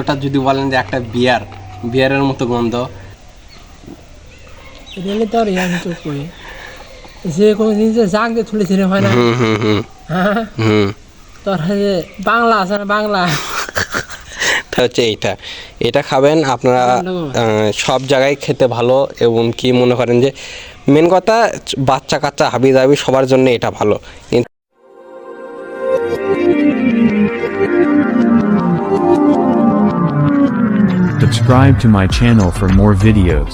ওটা যদি বলেন যে একটা বিয়ার বিয়ারের মতো গন্ধ। রেলে তো আর ইয়ার তো কই। যে কোনো জিনিস জাগ দিয়ে তুলে ছেড়ে হয় না। হুম হুম হুম। হ্যাঁ? হুম। তোর যে বাংলা আছে না বাংলা? এটা হচ্ছে এইটা। এটা খাবেন আপনারা আহ, সব জায়গায় খেতে ভালো এবং কি মনে করেন যে মেন কথা বাচ্চা কাচ্চা হাবি দাবি সবার জন্য এটা ভালো। Subscribe to my channel for more videos.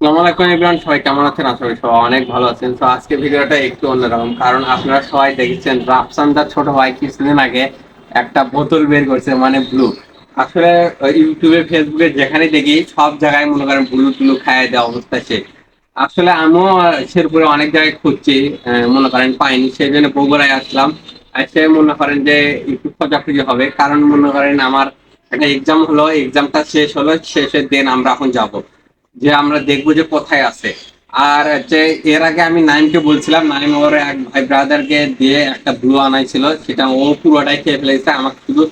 Everyone সবাই কেমন আছেন? আশা করি সবাই অনেক ভালো আছেন। তো আজকে ভিডিওটা একটু অন্যরকম, কারণ আপনারা সবাই দেখেছেন রাফসানদার ছোট ভাই কিছুদিন আগে একটা বোতল বের করছে মানে ব্লু আসলে ইউটিউবে, ফেসবুকে যেখানে দেখি, সব জায়গায় মনে করেন ব্লু টুলু খাইয়ে দেওয়া অবস্থা সে। আসলে আমিও শেরপুরে অনেক জায়গায় খুঁজছি মনে করেন পাইনি, সেই জন্য বগুড়ায় আসলাম। সে মনে করেন যে একটু খোঁজাখুঁজি হবে, কারণ মনে করেন আমার একটা এক্সাম হলো এক্সামটা শেষ হলো, শেষের দিন আমরা এখন যাব। যে আমরা দেখব যে কোথায় আছে। আর যে এর আগে আমি নাইমকে বলছিলাম, নাইম ওর এক ভাই ব্রাদারকে দিয়ে একটা ব্লু আনাইছিল, সেটা ও পুরোটাই খেয়ে ফেলেছে, আমাকে শুধু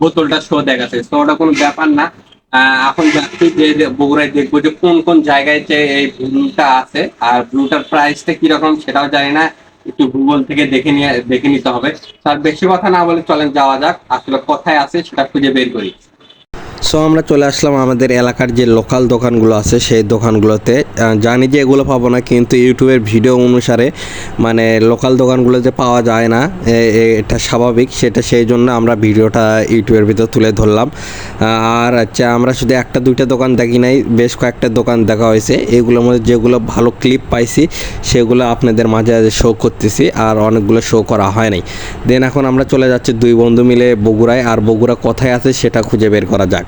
বোতলটা শো দেখাচ্ছে। তো ওটা কোনো ব্যাপার না। এখন যাচ্ছি, যে যে বগুড়ায় দেখব যে কোন কোন জায়গায় যে এই ব্লুটা আছে, আর ব্লুটার প্রাইসটা কীরকম সেটাও জানি না। একটু গুগল থেকে দেখে নিয়ে, দেখে নিতে হবে। তার বেশি কথা না বলে চলেন, যাওয়া যাক। আসলে কোথায় আছে সেটা খুঁজে বের করি। সো আমরা চলে আসলাম আমাদের এলাকার যে লোকাল দোকানগুলো আছে, সেই দোকানগুলোতে। জানি যে এগুলো পাবো না, কিন্তু ইউটিউবের ভিডিও অনুসারে মানে লোকাল দোকানগুলোতে পাওয়া যায় না এটা স্বাভাবিক। সেটা সেই জন্য আমরা ভিডিওটা ইউটিউবের ভিতর তুলে ধরলাম। আর হচ্ছে আমরা শুধু একটা, দুইটা দোকান দেখি নাই, বেশ কয়েকটা দোকান দেখা হয়েছে। এগুলোর মধ্যে যেগুলো ভালো ক্লিপ পাইছি, সেগুলো আপনাদের মাঝে শো করতেছি, আর অনেকগুলো শো করা হয় নাই। দেন এখন আমরা চলে যাচ্ছি দুই বন্ধু মিলে বগুড়ায়, আর বগুড়া কোথায় আছে সেটা খুঁজে বের করা যাক।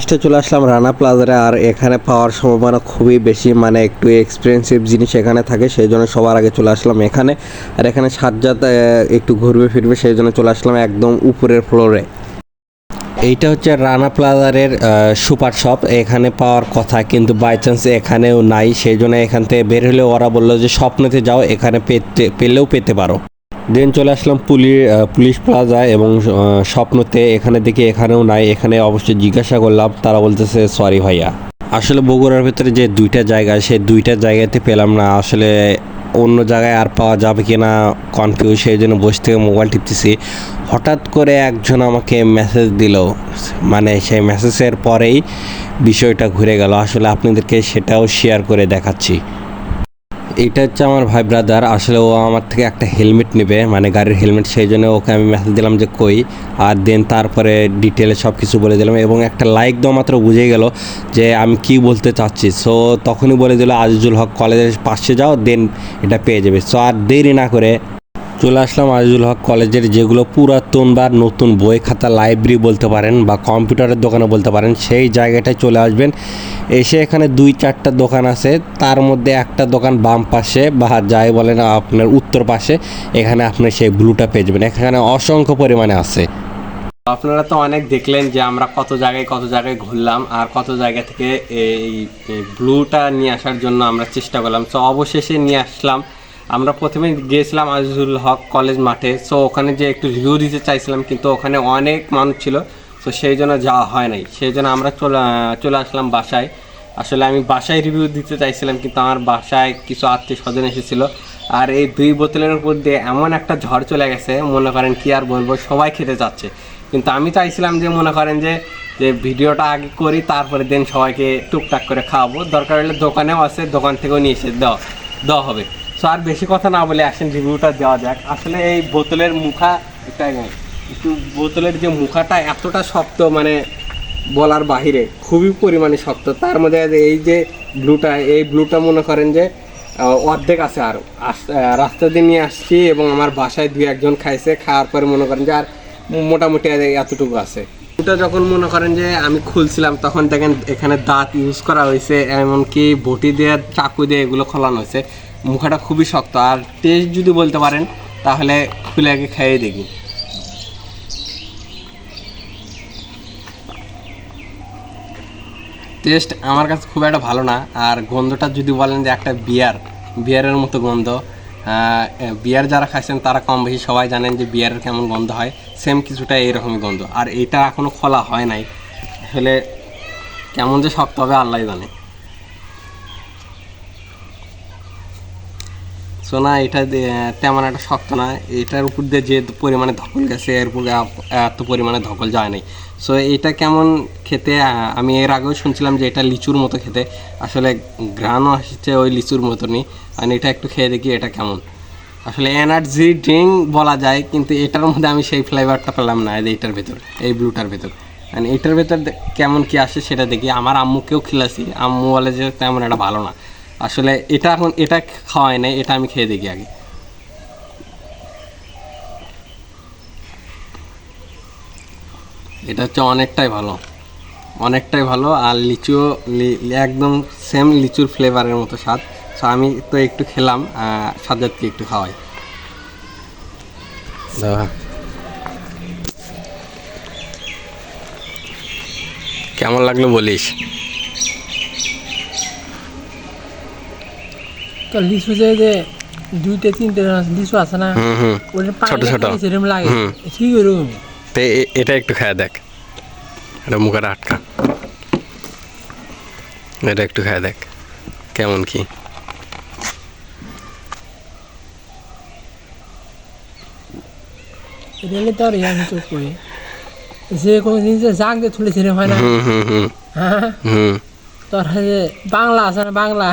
ফার্স্টে চলে আসলাম রানা প্লাজারে আর এখানে পাওয়ার সম্ভাবনা খুবই বেশি মানে একটু এক্সপেন্সিভ জিনিস এখানে থাকে, সেই জন্য সবার আগে চলে আসলাম এখানে। আর এখানে সাজ্জাদ একটু ঘুরবে ফিরবে, সেই জন্য চলে আসলাম একদম উপরের ফ্লোরে। এইটা হচ্ছে রানা প্লাজারের সুপার শপ, এখানে পাওয়ার কথা, কিন্তু বাই চান্স এখানেও নাই, সেই জন্য এখান থেকে বের হলে ওরা বলল যে, স্বপ্নেতে যাও, এখানে পেতে, পেলেও পেতে পারো। দেন চলে আসলাম পুলি আহ, পুলিশ প্লাজা এবং স্বপ্নতে এখানে দেখি এখানেও নাই এখানে অবশ্যই জিজ্ঞাসা করলাম তারা বলতেছে সরি ভাইয়া। আসলে বগুড়ার ভিতরে যে দুইটা জায়গা সেই দুইটা জায়গাতে পেলাম না। আসলে অন্য জায়গায় আর পাওয়া যাবে কি না কনফিউজ সেই জন্য বসে থেকে মোবাইল টিপতেছি। হঠাৎ করে একজন আমাকে মেসেজ দিল। মানে সেই মেসেজের পরেই বিষয়টা ঘুরে গেল। আসলে আপনাদেরকে সেটাও শেয়ার করে দেখাচ্ছি। এটা হচ্ছে আমার ভাই ব্রাদার আসলে ও আমার থেকে একটা হেলমেট নেবে মানে গাড়ির হেলমেট সেই জন্য ওকে আমি মেসেজ দিলাম যে কই? আর দেন তারপরে ডিটেলে সব কিছু বলে দিলাম এবং একটা লাইক দেওয়া মাত্র বুঝে গেল যে আমি কি বলতে চাচ্ছি। সো তখনই বলে দিল, আজিজুল হক কলেজের পাশে যাও দেন এটা পেয়ে যাবে। সো আর দেরি না করে চলে আসলাম আজিজুল হক কলেজের যেগুলো পুরাতন বা নতুন বই খাতা লাইব্রেরি বলতে পারেন বা কম্পিউটারের দোকানে বলতে পারেন, সেই জায়গাটায় চলে আসবেন। এসে এখানে দুই চারটা দোকান আছে, তার মধ্যে একটা দোকান বাম পাশে বা যাই বলেন আপনার উত্তর পাশে, এখানে আপনি সেই ব্লুটা পেয়ে যাবেন। এখানে অসংখ্য পরিমাণে আছে। আপনারা তো অনেক দেখলেন যে আমরা কত জায়গায় কত জায়গায় ঘুরলাম আর কত জায়গা থেকে এই ব্লুটা নিয়ে আসার জন্য আমরা চেষ্টা করলাম। তো অবশেষে নিয়ে আসলাম আমরা প্রথমে গিয়েছিলাম আজিজুল হক কলেজ মাঠে। সো ওখানে যে একটু রিভিউ দিতে চাইছিলাম, কিন্তু ওখানে অনেক মানুষ ছিল। তো সেই জন্য যাওয়া হয় নাই। সেই জন্য আমরা চলে চলে আসলাম বাসায়। আসলে আমি বাসায় রিভিউ দিতে চাইছিলাম, কিন্তু আমার বাসায় কিছু আত্মীয় স্বজন এসেছিল। আর এই দুই বোতলের উপর দিয়ে এমন একটা ঝড় চলে গেছে, মনে করেন কি আর বলব, সবাই খেতে চাচ্ছে কিন্তু আমি চাইছিলাম যে, মনে করেন যে যে ভিডিওটা আগে করি, তারপরে দেন সবাইকে টুকটাক করে খাওয়াবো। দরকার হলে দোকানেও আছে, দোকান থেকেও নিয়ে এসে দেওয়া দেওয়া হবে। সো আর বেশি কথা না বলে আসেন রিভিউটা দেওয়া যাক। আসলে এই বোতলের মুখা নয় একটু বোতলের যে মুখাটা এতটা শক্ত মানে বলার বাহিরে খুবই পরিমাণে শক্ত। তার মধ্যে এই যে ব্লুটা এই ব্লুটা মনে করেন যে অর্ধেক আছে আরও রাস্তা দিয়ে নিয়ে আসছি এবং আমার বাসায় দুই একজন খাইছে, খাওয়ার পরে মনে করেন যে আর মোটামুটি আর এতটুকু আছে। এটা যখন মনে করেন যে আমি খুলছিলাম, তখন দেখেন এখানে দাঁত ইউজ করা হয়েছে, এমনকি বটি দিয়ে, চাকু দিয়ে এগুলো খোলানো হয়েছে। মুখাটা খুবই শক্ত। আর টেস্ট যদি বলতে পারেন, তাহলে খুলে আগে খেয়ে দেখি। টেস্ট আমার কাছে খুব একটা ভালো না। আর গন্ধটা যদি বলেন যে একটা বিয়ার, বিয়ারের মতো গন্ধ। বিয়ার যারা খাইছেন, তারা কম বেশি সবাই জানেন যে বিয়ারের কেমন গন্ধ হয়। সেম কিছুটা এইরকমই গন্ধ। আর এটা এখনও খোলা হয় নাই। আসলে কেমন যে শক্ত হবে আল্লাহ জানে। সো না, এটা তেমন একটা শক্ত না। এটার উপর দিয়ে যে পরিমাণে ধকল গেছে, এর উপর এত পরিমাণে ধকল যায় নাই সো এটা কেমন খেতে? আমি এর আগেও শুনছিলাম যে এটা লিচুর মতো খেতে। আসলে গ্রানও আসছে ওই লিচুর মতনই। আর এটা একটু খেয়ে দেখি এটা কেমন। আসলে এনার্জি ড্রিঙ্ক বলা যায়, কিন্তু এটার মধ্যে আমি সেই ফ্লেভারটা পেলাম না এইটার ভেতর, এই ব্লুটার ভেতর। মানে এটার ভেতর কেমন কি আসে সেটা দেখি। আমার আম্মুকেও খেলাছি আম্মু বলে যে তেমন এটা ভালো না। আসলে এটা এখন এটা খাওয়াই নাই, এটা আমি খেয়ে দেখি আগে। এটা হচ্ছে অনেকটাই ভালো অনেকটাই ভালো, আর লিচু একদম সেম লিচুর ফ্লেভারের মতো স্বাদ। সো আমি তো একটু খেলাম সাজাদকে একটু খাওয়াই। কেমন লাগল বলিস? তো লিচু যে যে দুইটা তিনটে লিচু আছে না ছোট ছোট। সেরকম লাগে। ঠিক ওরকম তো এটা একটু খায় দেখ। এটা মুখে আটকা। এটা একটু খায় দেখ কেমন কি। হলে তো আর আমি তো কই? যে কোনো জিনিসে জাগ দিয়ে তুলে সেরকম হয় না? হুম হুম হুম। হ্যাঁ? তোর বাংলা আছে না বাংলা?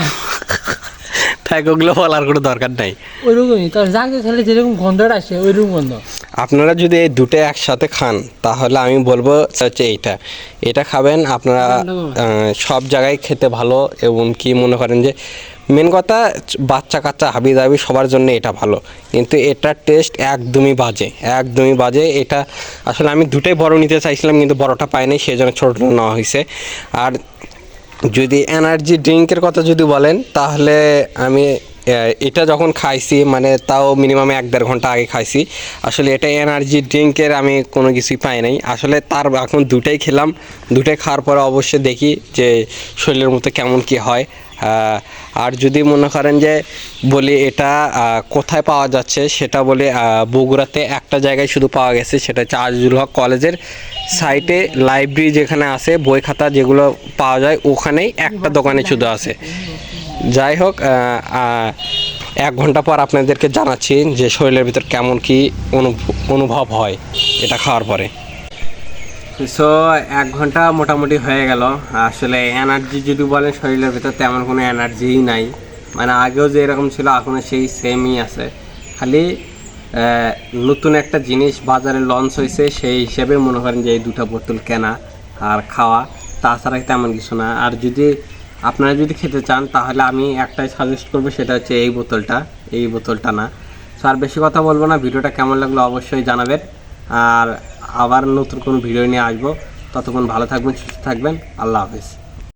থাক ওগুলো বলার কোনো দরকার নাই। ওইরকমই দিয়ে তুলে যেরকম গন্ধটা আসে ওইরকম গন্ধ। আপনারা যদি এই দুটো একসাথে খান তাহলে আমি বলব হচ্ছে এইটা। এটা খাবেন আপনারা সব জায়গায় খেতে ভালো এবং কি মনে করেন যে মেন কথা বাচ্চা কাচ্চা হাবি দাবি সবার জন্য এটা ভালো। কিন্তু এটার টেস্ট একদমই বাজে একদমই বাজে। এটা আসলে আমি দুটোই বড় নিতে চাইছিলাম কিন্তু বড়টা পাইনি সেই জন্য ছোটোটা নেওয়া হয়েছে আর যদি এনার্জি ড্রিঙ্কের কথা যদি বলেন, তাহলে আমি এটা যখন খাইছি মানে তাও মিনিমাম এক দেড় ঘণ্টা আগে খাইছি। আসলে এটা এনার্জি ড্রিঙ্কের আমি কোনো কিছুই পাই নাই। আসলে তার এখন দুটাই খেলাম। দুটাই খাওয়ার পরে অবশ্যই দেখি যে শরীরের মতো কেমন কি হয়। আর যদি মনে করেন যে বলি এটা কোথায় পাওয়া যাচ্ছে সেটা বলে বগুড়াতে একটা জায়গায় শুধু পাওয়া গেছে, সেটা হচ্ছে আজিজুল হক কলেজের সাইটে লাইব্রেরি যেখানে আছে, বই খাতা যেগুলো পাওয়া যায়, ওখানেই একটা দোকানে শুধু আছে। যাই হোক এক ঘণ্টা পর আপনাদেরকে জানাচ্ছি যে শরীরের ভিতর কেমন কি অনুভ- অনুভব হয়, এটা খাওয়ার পরে। সো এক ঘণ্টা মোটামুটি হয়ে গেল। আসলে এনার্জি যদি বলেন শরীরের ভিতর, তেমন কোনো এনার্জিই নাই। মানে আগেও যে এরকম ছিল এখনও সেই সেমই আছে। খালি নতুন একটা জিনিস বাজারে লঞ্চ হয়েছে, সেই হিসেবে মনে করেন যে এই দুটো বোতল কেনা আর খাওয়া, তাছাড়া তেমন কিছু না। আর যদি আপনারা যদি খেতে চান, তাহলে আমি একটাই সাজেস্ট করব, সেটা হচ্ছে এই বোতলটা এই বোতলটা না। সো আর বেশি কথা বলব না, ভিডিওটা কেমন লাগল অবশ্যই জানাবেন। আর আবার নতুন কোনো ভিডিও নিয়ে আসব। ততক্ষণ ভালো থাকবেন সুস্থ থাকবেন। আল্লাহ হাফিজ।